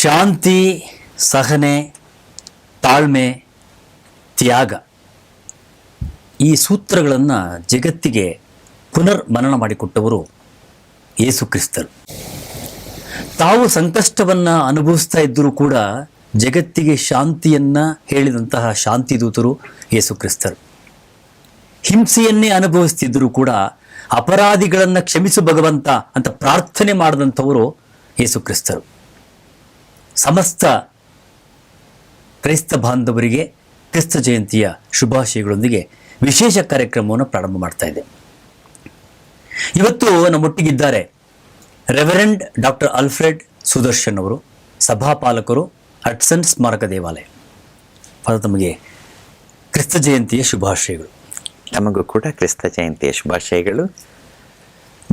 ಶಾಂತಿ, ಸಹನೆ, ತಾಳ್ಮೆ, ತ್ಯಾಗ ಈ ಸೂತ್ರಗಳನ್ನು ಜಗತ್ತಿಗೆ ಪುನರ್ ಮನನ ಮಾಡಿಕೊಟ್ಟವರು ಯೇಸು ಕ್ರಿಸ್ತರು. ತಾವು ಸಂಕಷ್ಟವನ್ನು ಅನುಭವಿಸ್ತಾ ಇದ್ದರೂ ಕೂಡ ಜಗತ್ತಿಗೆ ಶಾಂತಿಯನ್ನು ಹೇಳಿದಂತಹ ಶಾಂತಿದೂತರು ಯೇಸು ಕ್ರಿಸ್ತರು. ಹಿಂಸೆಯನ್ನೇ ಅನುಭವಿಸ್ತಿದ್ದರೂ ಕೂಡ ಅಪರಾಧಿಗಳನ್ನು ಕ್ಷಮಿಸು ಭಗವಂತ ಅಂತ ಪ್ರಾರ್ಥನೆ ಮಾಡಿದಂಥವರು ಯೇಸು ಕ್ರಿಸ್ತರು. ಸಮಸ್ತ ಕ್ರೈಸ್ತ ಬಾಂಧವರಿಗೆ ಕ್ರಿಸ್ತ ಜಯಂತಿಯ ಶುಭಾಶಯಗಳೊಂದಿಗೆ ವಿಶೇಷ ಕಾರ್ಯಕ್ರಮವನ್ನು ಪ್ರಾರಂಭ ಮಾಡ್ತಾ ಇದೆ. ಇವತ್ತು ನಮ್ಮೊಟ್ಟಿಗಿದ್ದಾರೆ ರೆವರೆಂಡ್ ಡಾಕ್ಟರ್ ಅಲ್ಫ್ರೆಡ್ ಸುದರ್ಶನ್ ಅವರು ಸಭಾಪಾಲಕರು ಹಟ್ಸನ್ ಸ್ಮಾರಕ ದೇವಾಲಯ. ಅದು ತಮಗೆ ಕ್ರಿಸ್ತ ಜಯಂತಿಯ ಶುಭಾಶಯಗಳು. ನಮಗೂ ಕೂಡ ಕ್ರಿಸ್ತ ಜಯಂತಿಯ ಶುಭಾಶಯಗಳು.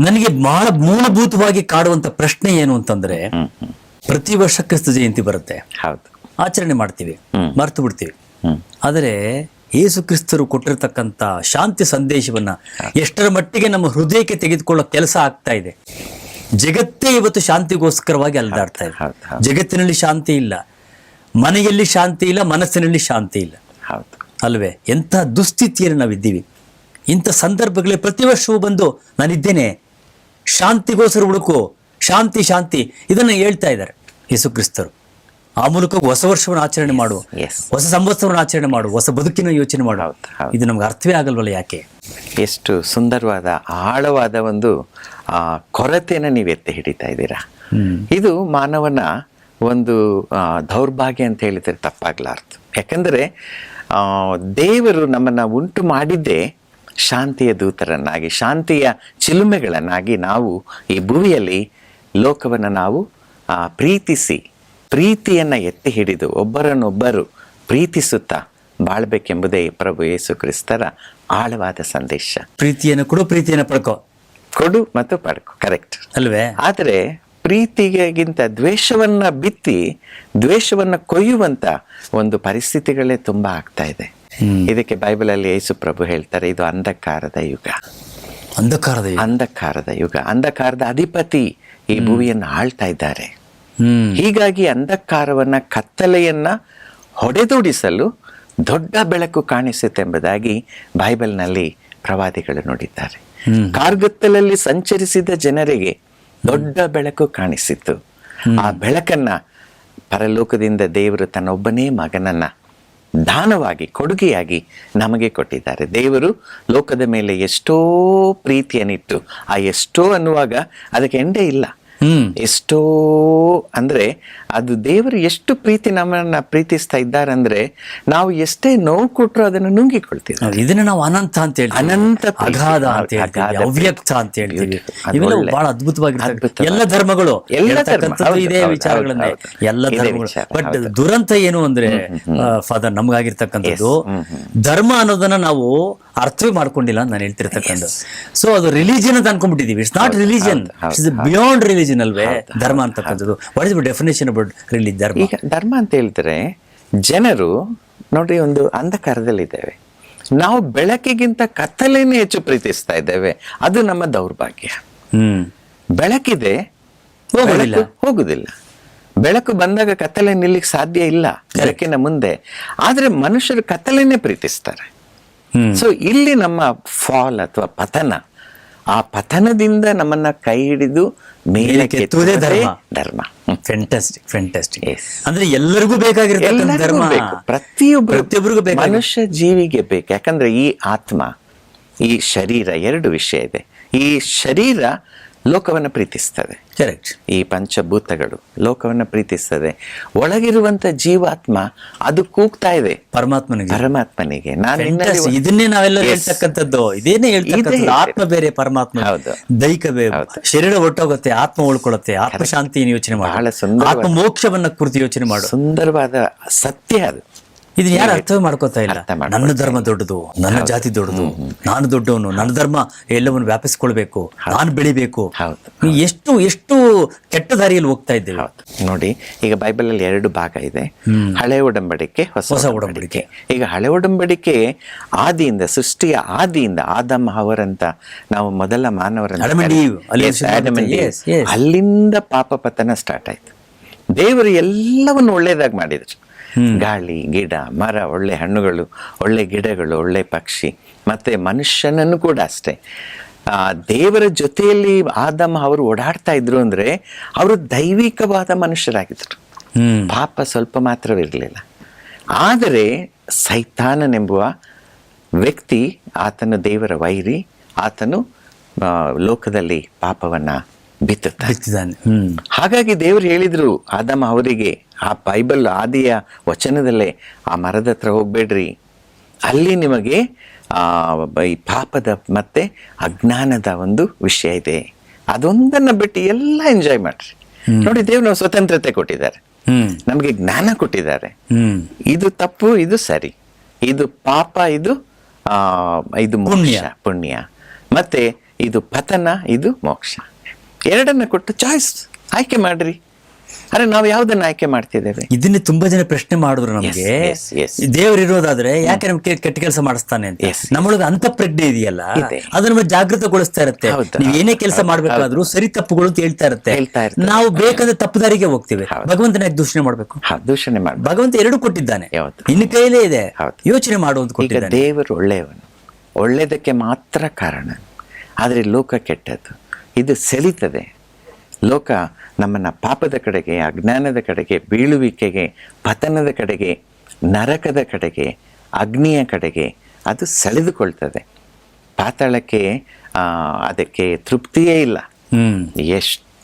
ನನಗೆ ಬಹಳ ಮೂಲಭೂತವಾಗಿ ಕಾಡುವಂತ ಪ್ರಶ್ನೆ ಏನು ಅಂತಂದ್ರೆ ಪ್ರತಿ ವರ್ಷ ಕ್ರಿಸ್ತ ಜಯಂತಿ ಬರುತ್ತೆ. ಹೌದು. ಆಚರಣೆ ಮಾಡ್ತೀವಿ. ಮರ್ತು ಬಿಡ್ತೀವಿ. ಆದರೆ ಯೇಸು ಕ್ರಿಸ್ತರು ಕೊಟ್ಟಿರ್ತಕ್ಕಂಥ ಶಾಂತಿ ಸಂದೇಶವನ್ನ ಎಷ್ಟರ ಮಟ್ಟಿಗೆ ನಮ್ಮ ಹೃದಯಕ್ಕೆ ತೆಗೆದುಕೊಳ್ಳೋ ಕೆಲಸ ಆಗ್ತಾ ಇದೆ. ಜಗತ್ತೇ ಇವತ್ತು ಶಾಂತಿಗೋಸ್ಕರವಾಗಿ ಅಲ್ದಾಡ್ತಾ ಇದೆ. ಜಗತ್ತಿನಲ್ಲಿ ಶಾಂತಿ ಇಲ್ಲ. ಮನೆಯಲ್ಲಿ ಶಾಂತಿ ಇಲ್ಲ ಮನಸ್ಸಿನಲ್ಲಿ ಶಾಂತಿ ಇಲ್ಲ. ಅಲ್ವೇ? ಎಂಥ ದುಸ್ಥಿತಿಯಲ್ಲಿ ನಾವಿದ್ದೀವಿ. ಇಂಥ ಸಂದರ್ಭಗಳೇ ಪ್ರತಿ ವರ್ಷವೂ ಬಂದು ನಾನಿದ್ದೇನೆ. ಶಾಂತಿಗೋಸ್ಕರ ಹುಡುಕು ಶಾಂತಿ ಶಾಂತಿ ಇದನ್ನು ಹೇಳ್ತಾ ಇದ್ದಾರೆ. ಯೇಸು ಕ್ರಿಸ್ತರು ಆ ಮೂಲಕ ಹೊಸ ವರ್ಷವನ್ನು ಆಚರಣೆ ಮಾಡು Yes. ಹೊಸ ಸಂವತ್ಸರವನ್ನು ಆಚರಣೆ ಮಾಡು ಹೊಸ ಬದುಕಿನ ಯೋಚನೆ ಮಾಡು ಹೌದು, ಹೌದು. ಇದು ನಮ್ಗೆ ಅರ್ಥವೇ ಆಗಲ್ವಲ್ಲ ಯಾಕೆ? ಎಷ್ಟು ಸುಂದರವಾದ ಆಳವಾದ ಒಂದು ಆ, ಕೊರತೆಯನ್ನು ನೀವು ಎತ್ತಿ ಹಿಡಿತಾ ಇದ್ದೀರಾ? ಇದು ಮಾನವನ ಒಂದು ದೌರ್ಭಾಗ್ಯ ಅಂತ ಹೇಳಿದರೆ ತಪ್ಪಾಗ್ಲಾರ್ದು. ಯಾಕಂದರೆ ದೇವರು ನಮ್ಮನ್ನ ಉಂಟು ಮಾಡಿದ್ದೇ ಶಾಂತಿಯ ದೂತರನ್ನಾಗಿ ಶಾಂತಿಯ ಚಿಲುಮೆಗಳನ್ನಾಗಿ ನಾವು ಈ ಭೂಮಿಯಲ್ಲಿ ಲೋಕವನ್ನು ನಾವು ಪ್ರೀತಿಸಿ ಪ್ರೀತಿಯನ್ನು ಎತ್ತಿ ಹಿಡಿದು ಒಬ್ಬರನ್ನೊಬ್ಬರು ಪ್ರೀತಿಸುತ್ತಾ ಬಾಳ್ಬೇಕೆಂಬುದೇ ಪ್ರಭು ಯೇಸು ಕ್ರಿಸ್ತರ ಆಳವಾದ ಸಂದೇಶ. ಪ್ರೀತಿಯನ್ನು ಕೊಡು ಪ್ರೀತಿಯನ್ನು ಪಡ್ಕೊ. ಕೊಡು ಮತ್ತು ಪಡ್ಕೊ ಕರೆಕ್ಟ್ ಅಲ್ವೇ? ಆದರೆ ಪ್ರೀತಿಗಿಂತ ದ್ವೇಷವನ್ನ ಬಿತ್ತಿ ದ್ವೇಷವನ್ನ ಕೊಯ್ಯುವಂತ ಒಂದು ಪರಿಸ್ಥಿತಿಗಳೇ ತುಂಬಾ ಆಗ್ತಾ ಇದೆ. ಇದಕ್ಕೆ ಬೈಬಲಲ್ಲಿ ಯೇಸು ಪ್ರಭು ಹೇಳ್ತಾರೆ ಇದು ಅಂಧಕಾರದ ಯುಗ. ಅಂಧಕಾರದ ಯುಗ. ಅಂಧಕಾರದ ಯುಗ. ಅಂಧಕಾರದ ಅಧಿಪತಿ ಈ ಭೂಮಿಯನ್ನು ಆಳ್ತಾ ಇದ್ದಾರೆ. ಹೀಗಾಗಿ ಅಂಧಕಾರವನ್ನ ಕತ್ತಲೆಯನ್ನ ಹೊಡೆದೋಡಿಸಲು ದೊಡ್ಡ ಬೆಳಕು ಕಾಣಿಸುತ್ತೆಂಬುದಾಗಿ ಬೈಬಲ್ನಲ್ಲಿ ಪ್ರವಾದಿಗಳು ನೋಡಿದ್ದಾರೆ. ಕಾರ್ಗತ್ತಲಲ್ಲಿ ಸಂಚರಿಸಿದ ಜನರಿಗೆ ದೊಡ್ಡ ಬೆಳಕು ಕಾಣಿಸಿತ್ತು. ಆ ಬೆಳಕನ್ನ ಪರಲೋಕದಿಂದ ದೇವರು ತನ್ನೊಬ್ಬನೇ ಮಗನನ್ನ ದಾನವಾಗಿ, ಕೊಡುಗೆಯಾಗಿ ನಮಗೆ ಕೊಟ್ಟಿದ್ದಾರೆ. ದೇವರು ಲೋಕದ ಮೇಲೆ ಎಷ್ಟೋ ಪ್ರೀತಿಯನ್ನಿಟ್ಟು, ಆ ಎಷ್ಟೋ ಅನ್ನುವಾಗ ಅದಕ್ಕೆ ಎಂಡೇ ಇಲ್ಲ. ಎಷ್ಟೋ ಅಂದ್ರೆ ಅದು ದೇವರು ಎಷ್ಟು ಪ್ರೀತಿ ನಮ್ಮನ್ನ ಪ್ರೀತಿಸ್ತಾ ಇದ್ದಾರೆ ಅಂದ್ರೆ ನಾವು ಎಷ್ಟೇ ನೋವು ಕೊಟ್ಟರು ಅದನ್ನು ನುಂಗಿಕೊಳ್ತೀವಿ. ಇದನ್ನ ನಾವು ಅನಂತ ಅಂತ ಹೇಳಿ ಅನಂತ. ಅಗಾಧ ಅಂತ ಹೇಳ್ತೀವಿ. ಅವ್ಯಕ್ತ ಅಂತ ಹೇಳ್ತೀವಿ. ಇವೆಲ್ಲ ಬಹಳ ಅದ್ಭುತವಾಗಿ. ಎಲ್ಲ ಧರ್ಮಗಳು ಎಲ್ಲ. ಇದೇ ವಿಚಾರಗಳನ್ನೇ. ಎಲ್ಲ ಧರ್ಮಗಳು. ಬಟ್ ದುರಂತ ಏನು ಅಂದ್ರೆ ಫಾದರ್ ನಮ್ಗಾಗಿರ್ತಕ್ಕಂಥದ್ದು ಧರ್ಮ ಅನ್ನೋದನ್ನ ನಾವು ಅರ್ಥವೇ ಮಾಡ್ಕೊಂಡಿಲ್ಲ ನಾನು ಹೇಳ್ತಿರ್ತಕ್ಕಂಥ ಸೊ ಅದು ರಿಲಿಜಿಯನ್ ಅಂತ ಅನ್ಕೊಂಡ್ಬಿಟ್ಟಿದೀವಿ it's not religion it's beyond religion ಅಲ್ವೇ ಧರ್ಮ ಅಂತಕ್ಕಂಥದ್ದು ವಾಟ್ ಇಸ್ ಡೆಫಿನೇಷನ್ ಅಬೌಟ್ ರಿಲಿ ಧರ್ಮ? ಈಗ ಧರ್ಮ ಅಂತ ಹೇಳಿದ್ರೆ ಜನರು ನೋಡ್ರಿ ಒಂದು ಅಂಧಕಾರದಲ್ಲಿದ್ದೇವೆ. ನಾವು ಬೆಳಕಿಗಿಂತ ಕತ್ತಲೇನೆ ಹೆಚ್ಚು ಪ್ರೀತಿಸ್ತಾ ಇದ್ದೇವೆ. ಅದು ನಮ್ಮ ದೌರ್ಭಾಗ್ಯ. ಹ್ಮ್. ಬೆಳಕಿದೆ ಹೋಗೋದಿಲ್ಲ. ಹೋಗುದಿಲ್ಲ ಬೆಳಕು ಬಂದಾಗ ಕತ್ತಲೆ ನಿಲ್ಲಿಕ್ಕೆ ಸಾಧ್ಯ ಇಲ್ಲ ಬೆಳಕಿನ ಮುಂದೆ. ಆದ್ರೆ ಮನುಷ್ಯರು ಕತ್ತಲೆನೇ ಪ್ರೀತಿಸ್ತಾರೆ. ಸೊ ಇಲ್ಲಿ ನಮ್ಮ ಫಾಲ್ ಅಥವಾ ಪತನ ಆ ಪತನದಿಂದ ನಮ್ಮನ್ನ ಕೈ ಹಿಡಿದು ಮೇಲೆ ಧರ್ಮ. ಧರ್ಮ. ಫೆಂಟಾಸ್ಟಿಕ್ ಅಂದ್ರೆ ಎಲ್ಲರಿಗೂ ಬೇಕಾಗಿರುತ್ತೆ ಧರ್ಮ. ಪ್ರತಿಯೊಬ್ಬರು ಪ್ರತಿಯೊಬ್ಬರಿಗೂ ಬೇಕು ಮನುಷ್ಯ ಜೀವಿಗೆ ಬೇಕು. ಯಾಕಂದ್ರೆ ಈ ಆತ್ಮ ಈ ಶರೀರ ಎರಡು ವಿಷಯ ಇದೆ. ಈ ಶರೀರ ಲೋಕವನ್ನು ಪ್ರೀತಿಸ್ತದೆ. ಕರೆಕ್ಟ್ ಈ ಪಂಚಭೂತಗಳು ಲೋಕವನ್ನು ಪ್ರೀತಿಸ್ತದೆ. ಒಳಗಿರುವಂತ ಜೀವಾತ್ಮ ಅದು ಕೂಗ್ತಾ ಇದೆ. ಪರಮಾತ್ಮನಿಗೆ. ಪರಮಾತ್ಮನಿಗೆ. ನಾನು. ಇದನ್ನೇ ನಾವೆಲ್ಲ. ಹೇಳ್ತಕ್ಕಂಥದ್ದು. ಇದೇನೇ ಹೇಳ್ತಕ್ಕಂಥದ್ದು. ಆತ್ಮ ಬೇರೆ ಪರಮಾತ್ಮ. ಹೌದು. ದೈಹಿಕ ಬೇರೆ. ಶರೀರ ಒಟ್ಟೋಗುತ್ತೆ ಆತ್ಮ ಉಳ್ಕೊಳ್ಳುತ್ತೆ ಆತ್ಮ ಯೋಚನೆ ಬಹಳ ಮಾಡು ಸುಂದರವಾದ- ಆತ್ಮ ಮೋಕ್ಷವನ್ನ ಕುರಿತು ಯೋಚನೆ ಮಾಡು. ಸುಂದರವಾದ ಸತ್ಯ ಅದು. ಇದನ್ನ ಯಾರು ಅರ್ಥ ಮಾಡ್ಕೋತಾ ಇಲ್ಲ? ನನ್ನ ಧರ್ಮ ದೊಡ್ಡದು ನನ್ನ ಜಾತಿ ದೊಡ್ಡದು ನಾನು ದೊಡ್ಡವನು ನನ್ನ ಧರ್ಮ ಎಲ್ಲವನ್ನು ವ್ಯಾಪಿಸ್ಕೊಳ್ಬೇಕು ನಾನು ಬೆಳಿಬೇಕು. ಎಷ್ಟು ಎಷ್ಟು ಕೆಟ್ಟ ದಾರಿಯಲ್ಲಿ ಹೋಗ್ತಾ ಇದ್ದೇವೆ? ನೋಡಿ ಈಗ ಬೈಬಲ್ ಅಲ್ಲಿ ಎರಡು ಭಾಗ ಇದೆ. ಹಳೆ ಒಡಂಬಡಿಕೆ ಹೊಸ ಹೊಸ ಒಡಂಬಡಿಕೆ. ಈಗ ಹಳೆ ಒಡಂಬಡಿಕೆ ಆದಿಯಿಂದ ಸೃಷ್ಟಿಯ ಆದಿಯಿಂದ ಆದಮ್ ಅವರಂತ ನಾವು ಮೊದಲ yes. ಅಲ್ಲಿಂದ ಪಾಪ ಪತನ ಸ್ಟಾರ್ಟ್ ಆಯ್ತು. ದೇವರು ಎಲ್ಲವನ್ನು ಒಳ್ಳೇದಾಗಿ ಮಾಡಿದ್ರು. ಗಾಳಿ ಗಿಡ ಮರ ಒಳ್ಳೆ ಹಣ್ಣುಗಳು ಒಳ್ಳೆ ಗಿಡಗಳು ಒಳ್ಳೆ ಪಕ್ಷಿ ಮತ್ತೆ ಮನುಷ್ಯನನ್ನು ಕೂಡ ಅಷ್ಟೇ. ಆ ದೇವರ ಜೊತೆಯಲ್ಲಿ ಆದಮ ಅವರು ಓಡಾಡ್ತಾ ಇದ್ರು ಅಂದ್ರೆ ಅವರು ದೈವಿಕವಾದ ಮನುಷ್ಯರಾಗಿದ್ದರು ಪಾಪ ಸ್ವಲ್ಪ ಮಾತ್ರವಿರಲಿಲ್ಲ ಆದರೆ ಸೈತಾನನೆಂಬುವ ವ್ಯಕ್ತಿ ಆತನು ದೇವರ ವೈರಿ ಆತನು ಲೋಕದಲ್ಲಿ ಪಾಪವನ್ನ ಬಿತ್ತಿದ್ದಾನೆ. ಹ್ಮ್. ಹಾಗಾಗಿ ದೇವರು ಹೇಳಿದ್ರು ಆದಮ್ಮ ಅವರಿಗೆ ಆ ಬೈಬಲ್ ಆದಿಯ ವಚನದಲ್ಲೇ ಆ ಮರದ ಹತ್ರ ಹೋಗ್ಬೇಡ್ರಿ. ಅಲ್ಲಿ ನಿಮಗೆ ಆ ಈ ಪಾಪದ ಮತ್ತೆ ಅಜ್ಞಾನದ ಒಂದು ವಿಷಯ ಇದೆ. ಅದೊಂದನ್ನ ಬಿಟ್ಟು ಎಲ್ಲ ಎಂಜಾಯ್ ಮಾಡ್ರಿ. ನೋಡಿ ದೇವ್ರು ನಾವು ಸ್ವತಂತ್ರತೆ ಕೊಟ್ಟಿದ್ದಾರೆ. ನಮಗೆ ಜ್ಞಾನ ಕೊಟ್ಟಿದ್ದಾರೆ. ಇದು ತಪ್ಪು ಇದು ಸರಿ. ಇದು ಪಾಪ ಇದು ಆ ಇದು ಪುಣ್ಯ. ಪುಣ್ಯ. ಮತ್ತೆ ಇದು ಪತನ ಇದು ಮೋಕ್ಷ. ಎರಡನ್ನ ಕೊಟ್ಟು ಚಾಯ್ಸ್ ಆಯ್ಕೆ ಮಾಡ್ರಿ. ಅರೆ ನಾವು ಯಾವ್ದನ್ನ ಆಯ್ಕೆ ಮಾಡ್ತಿದ್ದೇವೆ? ಇದನ್ನೇ ತುಂಬಾ ಜನ ಪ್ರಶ್ನೆ ಮಾಡಿದ್ರು ನಮಗೆ. ದೇವರು ಇರೋದಾದ್ರೆ ಯಾಕೆ ನಮ್ಗೆ ಕೆಟ್ಟ ಕೆಲಸ ಮಾಡಿಸ್ತಾನೆ ಅಂತ. ನಮ್ಮೊಳಗೆ ಅಂತ ಪ್ರಜ್ಞೆ ಇದೆಯಲ್ಲ ಅದನ್ನ ಅದು ಜಾಗೃತಗೊಳಿಸ್ತಾ ಇರುತ್ತೆ. ನೀವು ಏನೇ ಕೆಲಸ ಮಾಡ್ಬೇಕಾದ್ರೂ ಸರಿ ತಪ್ಪುಗಳು ಅಂತ ಹೇಳ್ತಾ ಇರುತ್ತೆ. ನಾವು ಬೇಕಂದ್ರೆ ತಪ್ಪುದಾರಿಗೆ ಹೋಗ್ತೀವಿ. ಹೌದು. ಭಗವಂತನ ದೂಷಣೆ ಮಾಡ್ಬೇಕು? ದೂಷಣೆ ಮಾಡಿ ಭಗವಂತ ಎರಡು ಕೊಟ್ಟಿದ್ದಾನೆ. ಯಾವತ್ತು? ನಿನ್ನ ಕೈಲೇ ಇದೆ. ಯೋಚನೆ ಮಾಡುವಂತ ಕೊಟ್ಟಿದ್ದಾನೆ. ದೇವರು ಒಳ್ಳೆಯವನು. ಒಳ್ಳೆಯದಕ್ಕೆ ಮಾತ್ರ ಕಾರಣ. ಆದ್ರೆ ಲೋಕ ಕೆಟ್ಟದ್ದು. ಇದು ಸೆಳೀತದೆ. ಲೋಕ ನಮ್ಮನ್ನು ಪಾಪದ ಕಡೆಗೆ ಅಜ್ಞಾನದ ಕಡೆಗೆ ಬೀಳುವಿಕೆಗೆ ಪತನದ ಕಡೆಗೆ ನರಕದ ಕಡೆಗೆ ಅಗ್ನಿಯ ಕಡೆಗೆ ಅದು ಸೆಳೆದುಕೊಳ್ತದೆ. ಪಾತಾಳಕ್ಕೆ ಅದಕ್ಕೆ ತೃಪ್ತಿಯೇ ಇಲ್ಲ. ಹ್ಮ್.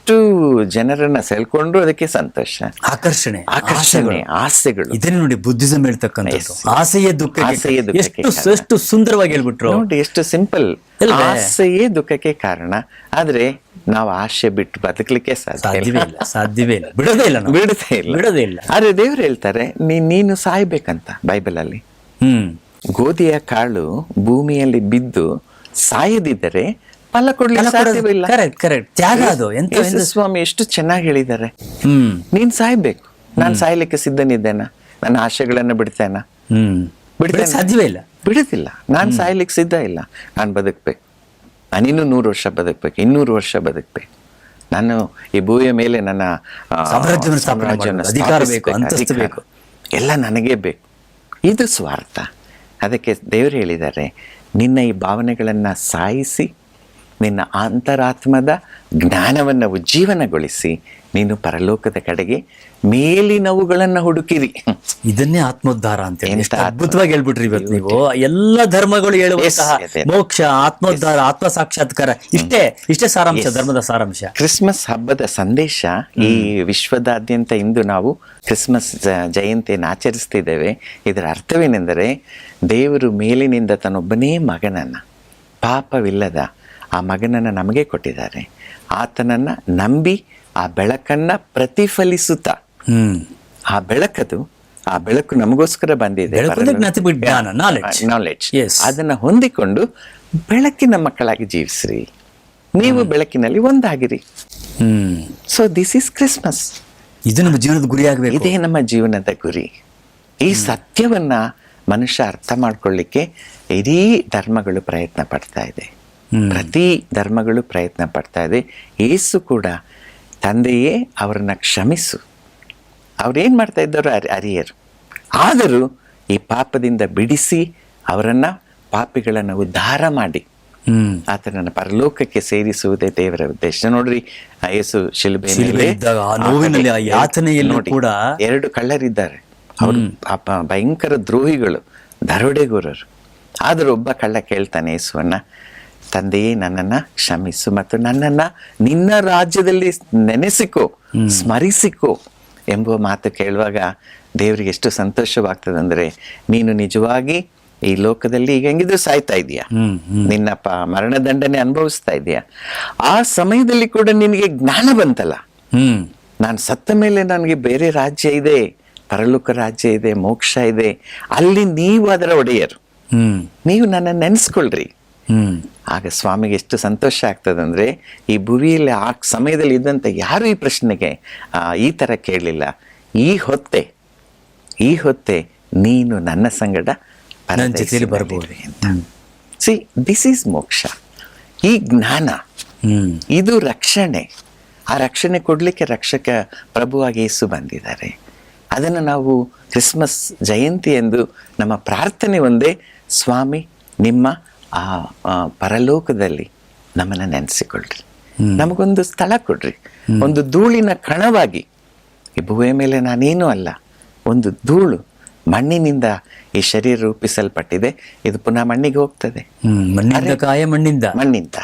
ಎಷ್ಟು ಜನರನ್ನ ಸೆಲ್ಕೊಂಡ್ರು ಅದಕ್ಕೆ ಸಂತೋಷ. ಆಕರ್ಷಣೆ ಆಕರ್ಷಣೆ ಆಸೆಗಳು. ಇದನ್ನ ನೋಡಿ ಬುದ್ಧಿಸಮ್ ಹೇಳ್ತಕ್ಕಂಥದ್ದು. ಆಸೆಯ ದುಃಖ ಆಸೆಯೇ ಎಷ್ಟು ಎಷ್ಟು ಸುಂದರವಾಗಿ ಹೇಳ್ಬಿಟ್ರು. ನೋಡಿ ಎಷ್ಟು ಸಿಂಪಲ್. ಆಸೆಯೇ ದುಃಖಕ್ಕೆ ಕಾರಣ. ಆದ್ರೆ ನಾವು ಆಸೆ ಬಿಟ್ಟು ಬದುಕಲಿಕ್ಕೆ ಸಾಧ್ಯ ಸಾಧ್ಯವೇ ಇಲ್ಲ ಸಾಧ್ಯವೇ ಇಲ್ಲ. ಬಿಡೋದೇ ಇಲ್ಲ. ಬಿಡದೇ ಇಲ್ಲ. ಬಿಡೋದೇ ಇಲ್ಲ. ಆದ್ರೆ ದೇವ್ರು ಹೇಳ್ತಾರೆ ನೀ- ನೀನು ಸಾಯ್ಬೇಕಂತ ಬೈಬಲ್ ಅಲ್ಲಿ ಹ್ಮ್. ಗೋಧಿಯ ಕಾಳು ಭೂಮಿಯಲ್ಲಿ ಬಿದ್ದು ಸಾಯದಿದ್ದರೆ ಫಲ ಕೊಡ್ಲಿಕ್ಕೆ ಸಾಧ್ಯವಿಲ್ಲ. ಕರೆಕ್ಟ್ ಕರೆಕ್ಟ್ ತ್ಯಾಗ ಅದು. ಎಂತ ಎಂತ- ಸ್ವಾಮಿ ಎಷ್ಟು ಚೆನ್ನಾಗಿ ಹೇಳಿದ್ದಾರೆ. ಹ್ಮ್. ನೀನ್ ಸಾಯ್ಬೇಕು. ನಾನ್ ಸಾಯ್ಲಿಕ್ಕೆ ಸಿದ್ಧನಿದ್ದೇನ? ನನ್ನ ಆಶೆಗಳನ್ನ ಬಿಡ್ತೇನ? ಹ್ಮ್. ಸಾಧ್ಯವೇ ಇಲ್ಲ. ಬಿಡುದಿಲ್ಲ. ನಾನ್ ಸಾಯ್ಲಿಕ್ಕೆ ಸಿದ್ಧ ಇಲ್ಲ. ನಾನು ಬದುಕ್ಬೇಕು. ನಾನಿನ್ನೂ ನೂರು ವರ್ಷ ಬದುಕ್ಬೇಕು. ಇನ್ನೂರು ವರ್ಷ ಬದುಕ್ಬೇಕು. ನಾನು ಈ ಭೂಮಿಯ ಮೇಲೆ ನನ್ನ ಆ, ಸಾಮ್ರಾಜ್ಯವನ್ನು ಸ್ಥಾಪನೆ ಸಾಮ್ರಾಜ್ಯವನ್ನು ಮಾಡಬೇಕು, ಅಧಿಕಾರ ಬೇಕು, ಸ್ಥಾಪಿಸ್ಬೇಕು, ಅಂತಸ್ತು ಅಧಿಕಾರ. ಬೇಕು. ಎಲ್ಲ ನನಗೇ ಬೇಕು. ಇದು ಸ್ವಾರ್ಥ. ಅದಕ್ಕೆ ದೇವರು ಹೇಳಿದ್ದಾರೆ ನಿನ್ನ ಈ ಭಾವನೆಗಳನ್ನ ಸಾಯಿಸಿ ನಿನ್ನ ಅಂತರಾತ್ಮದ ಜ್ಞಾನವನ್ನು ಉಜ್ಜೀವನಗೊಳಿಸಿ ನೀನು ಪರಲೋಕದ ಕಡೆಗೆ ಮೇಲಿನವುಗಳನ್ನು ಹುಡುಕಿರಿ. ಇದನ್ನೇ ಆತ್ಮೋದ್ಧಾರ ಅಂತ ಅದ್ಭುತವಾಗಿ ಹೇಳ್ಬಿಟ್ರಿ ಇವತ್ತು ನೀವು. ಎಲ್ಲ ಧರ್ಮಗಳು ಹೇಳುವ. ಮೋಕ್ಷ ಆತ್ಮೋದ್ಧಾರ ಆತ್ಮ ಸಾಕ್ಷಾತ್ಕಾರ ಇಷ್ಟೇ ಇಷ್ಟೇ ಸಾರಾಂಶ ಧರ್ಮದ ಸಾರಾಂಶ. ಕ್ರಿಸ್ಮಸ್ ಹಬ್ಬದ ಸಂದೇಶ ಈ ವಿಶ್ವದಾದ್ಯಂತ ಇಂದು ನಾವು ಕ್ರಿಸ್ಮಸ್ ಜಯಂತಿಯನ್ನು ಆಚರಿಸ್ತಿದ್ದೇವೆ. ಇದರ ಅರ್ಥವೇನೆಂದರೆ ದೇವರು ಮೇಲಿನಿಂದ ತನ್ನೊಬ್ಬನೇ ಮಗನನ್ನ ಪಾಪವಿಲ್ಲದ ಆ ಮಗನನ್ನು ನಮಗೆ ಕೊಟ್ಟಿದ್ದಾರೆ. ಆತನನ್ನು ನಂಬಿ ಆ ಬೆಳಕನ್ನು ಪ್ರತಿಫಲಿಸುತ್ತಾ. ಹ್ಮ್. ಆ ಬೆಳಕದು ಆ ಬೆಳಕು ನಮಗೋಸ್ಕರ ಬಂದಿದೆ. ನಾಲೆಡ್ಜ್ ಅದನ್ನು ಅದನ್ನ ಹೊಂದಿಕೊಂಡು ಬೆಳಕಿನ ಮಕ್ಕಳಾಗಿ ಜೀವಿಸ್ರಿ. ನೀವು ಬೆಳಕಿನಲ್ಲಿ ಒಂದಾಗಿರಿ. ಸೊ ದಿಸ್ ಇಸ್ ಕ್ರಿಸ್ಮಸ್ ಇದು ನಮ್ಮ ಜೀವನದ ಗುರಿ ಆಗಬೇಕು. ಇದೇ ನಮ್ಮ ಜೀವನದ ಗುರಿ. ಈ ಸತ್ಯವನ್ನ ಮನುಷ್ಯ ಅರ್ಥ ಮಾಡ್ಕೊಳ್ಳಿಕ್ಕೆ ಇಡೀ ಧರ್ಮಗಳು ಪ್ರಯತ್ನ ಪಡ್ತಾ ಇದೆ. ಪ್ರತಿ ಧರ್ಮಗಳು ಪ್ರಯತ್ನ ಪಡ್ತಾ ಇದೆ. ಏಸು ಕೂಡ ತಂದೆಯೇ ಅವರನ್ನ ಕ್ಷಮಿಸು. ಅವ್ರೇನ್ ಮಾಡ್ತಾ ಇದ್ದವರು ಅರಿ ಅರಿಯರು. ಆದರೂ ಈ ಪಾಪದಿಂದ ಬಿಡಿಸಿ ಅವರನ್ನ ಪಾಪಿಗಳನ್ನು ಉದ್ಧಾರ ಮಾಡಿ. ಹ್ಮ್. ಆತನನ್ನು ಪರಲೋಕಕ್ಕೆ ಸೇರಿಸುವುದೇ ದೇವರ ಉದ್ದೇಶ. ನೋಡ್ರಿ ಯೇಸು ಶಿಲುಬೆ ಹಾಗೆ ಕೂಡ ಎರಡು ಕಳ್ಳರಿದ್ದಾರೆ. ಅವರು ಪಾಪ ಭಯಂಕರ ದ್ರೋಹಿಗಳು ದರೋಡೆಗೋರರು ಆದರೂ ಒಬ್ಬ ಕಳ್ಳ ಕೇಳ್ತಾನೆ ಯೇಸುವನ್ನ ತಂದೆಯೇ ನನ್ನನ್ನ ಕ್ಷಮಿಸು ಮತ್ತು ನನ್ನನ್ನ ನಿನ್ನ ರಾಜ್ಯದಲ್ಲಿ ನೆನೆಸಿಕೋ ಸ್ಮರಿಸಿಕೋ ಎಂಬುವ ಮಾತು ಕೇಳುವಾಗ ದೇವರಿಗೆ ಎಷ್ಟು ಸಂತೋಷವಾಗ್ತದಂದ್ರೆ ನೀನು ನಿಜವಾಗಿ ಈ ಲೋಕದಲ್ಲಿ ಈಗ ಹೆಂಗಿದ್ರು ಸಾಯ್ತಾ ಇದೀಯ? ನಿನ್ನಪ್ಪ ಮರಣದಂಡನೆ ಅನುಭವಿಸ್ತಾ ಇದೆಯಾ? ಆ ಸಮಯದಲ್ಲಿ ಕೂಡ ನಿನಗೆ ಜ್ಞಾನ ಬಂತಲ್ಲ? ನಾನು ಸತ್ತ ಮೇಲೆ ನನಗೆ ಬೇರೆ ರಾಜ್ಯ ಇದೆ ಪರಲೋಕ ರಾಜ್ಯ ಇದೆ ಮೋಕ್ಷ ಇದೆ ಅಲ್ಲಿ ನೀವು ಅದರ ಒಡೆಯರು. ನೀವು ನನ್ನ ನೆನೆಸ್ಕೊಳ್ರಿ. ಆಗ ಸ್ವಾಮಿಗೆ ಎಷ್ಟು ಸಂತೋಷ ಆಗ್ತದೆ ಅಂದರೆ ಈ ಭುವಿಯಲ್ಲಿ ಆ ಸಮಯದಲ್ಲಿ ಇದ್ದಂಥ ಯಾರು ಈ ಪ್ರಶ್ನೆಗೆ ಈ ಥರ ಕೇಳಲಿಲ್ಲ. ಈ ಹೊತ್ತೆ ಈ ಹೊತ್ತೆ ನೀನು ನನ್ನ ಸಂಗಡ ಬರ್ಬೋದು. ಅಂತ. ಸಿ ದಿಸ್ ಈಸ್ ಮೋಕ್ಷ. ಈ ಜ್ಞಾನ ಇದು ರಕ್ಷಣೆ. ಆ ರಕ್ಷಣೆ ಕೊಡಲಿಕ್ಕೆ ರಕ್ಷಕ ಪ್ರಭುವಾಗಿ ಯೇಸು ಬಂದಿದ್ದಾರೆ. ಅದನ್ನು ನಾವು ಕ್ರಿಸ್ಮಸ್ ಜಯಂತಿ ಎಂದು ನಮ್ಮ ಪ್ರಾರ್ಥನೆ ಒಂದೇ ಸ್ವಾಮಿ ನಿಮ್ಮ ಆ ಪರಲೋಕದಲ್ಲಿ ನಮ್ಮನ್ನು ನೆನೆಸಿಕೊಳ್ಳ್ರಿ ನಮಗೊಂದು ಸ್ಥಳ ಕೊಡ್ರಿ. ಒಂದು ಧೂಳಿನ ಕಣವಾಗಿ. ಈ ಭೂಮಿಯ ಮೇಲೆ ನಾನೇನೂ ಅಲ್ಲ. ಒಂದು ಧೂಳು ಮಣ್ಣಿನಿಂದ ಈ ಶರೀರ ರೂಪಿಸಲ್ಪಟ್ಟಿದೆ. ಇದು ಪುನಃ ಮಣ್ಣಿಗೆ ಹೋಗ್ತದೆ. ಹ್ಮ್. ಮಣ್ಣಿಂದ ಕಾಯ ಮಣ್ಣಿಂದ? ಮಣ್ಣಿಂದ.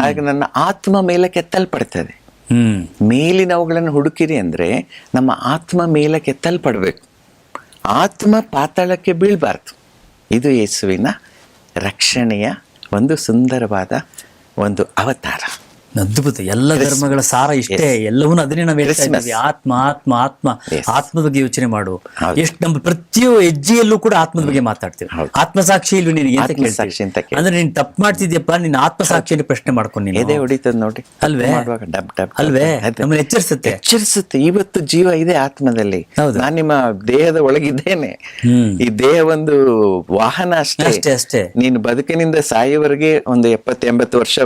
ಹಾಗೆ ನನ್ನ ಆತ್ಮ ಮೇಲೆ ಕೆತ್ತಲ್ಪಡ್ತದೆ. ಮೇಲಿನ ಮೇಲಿನವುಗಳನ್ನು ಹುಡುಕಿರಿ ಅಂದ್ರೆ ನಮ್ಮ ಆತ್ಮ ಮೇಲೆ ಕೆತ್ತಲ್ಪಡ್ಬೇಕು. ಆತ್ಮ ಪಾತಾಳಕ್ಕೆ ಬೀಳ್ಬಾರ್ದು. ಇದು ಯೇಸುವಿನ ರಕ್ಷಣೆಯ ಒಂದು ಸುಂದರವಾದ ಒಂದು ಅವತಾರ. ಅದ್ಭುತ. ಎಲ್ಲ ಧರ್ಮಗಳ ಸಾರ ಇಷ್ಟೇ. ಎಲ್ಲವನ್ನೂ ಅದನ್ನೇ ನಾವು ಹೇಳ್ತಾ. ಇದ್ದೀವಿ. ಆತ್ಮ ಆತ್ಮ ಆತ್ಮ. ಆತ್ಮದ ಬಗ್ಗೆ ಯೋಚನೆ ಮಾಡು. ಎಷ್ಟು ನಮ್ಮ ಪ್ರತಿಯೊ ಹೆಜ್ಜೆಯಲ್ಲೂ ಕೂಡ ಆತ್ಮದ ಬಗ್ಗೆ ಮಾತಾಡ್ತೀವಿ. ಆತ್ಮ ಸಾಕ್ಷಿ ಇಲ್ವ ನಿನಗೆ ಅಂತ. ಅಂದ್ರೆ ನೀನ್ ತಪ್ಪು ಮಾಡ್ತಿದ್ಯಪ್ಪ ನಿನ್ನ ಆತ್ಮ ಸಾಕ್ಷಿಯಲ್ಲಿ ಪ್ರಶ್ನೆ ಮಾಡ್ಕೊಂಡು ಎದೆ ನೀನು ಹೊಡಿತದ ನೋಡಿ. ಅಲ್ವೇ? ಅಲ್ವೇ. ನಮ್ಮನ್ನ ಎಚ್ಚರಿಸುತ್ತೆ. ಎಚ್ಚರಿಸುತ್ತೆ. ಇವತ್ತು ಜೀವ ಇದೆ ಆತ್ಮದಲ್ಲಿ. ಹೌದು. ನಾನು ನಿಮ್ಮ ದೇಹದ ಒಳಗಿದ್ದೇನೆ. ಈ ದೇಹ ಒಂದು ವಾಹನ ಅಷ್ಟೇ. ಅಷ್ಟೇ ಅಷ್ಟೇ. ನೀನು ಬದುಕಿನಿಂದ ಸಾಯುವವರೆಗೆ ಒಂದು ಎಪ್ಪತ್ತು ಎಂಬತ್ತು ವರ್ಷ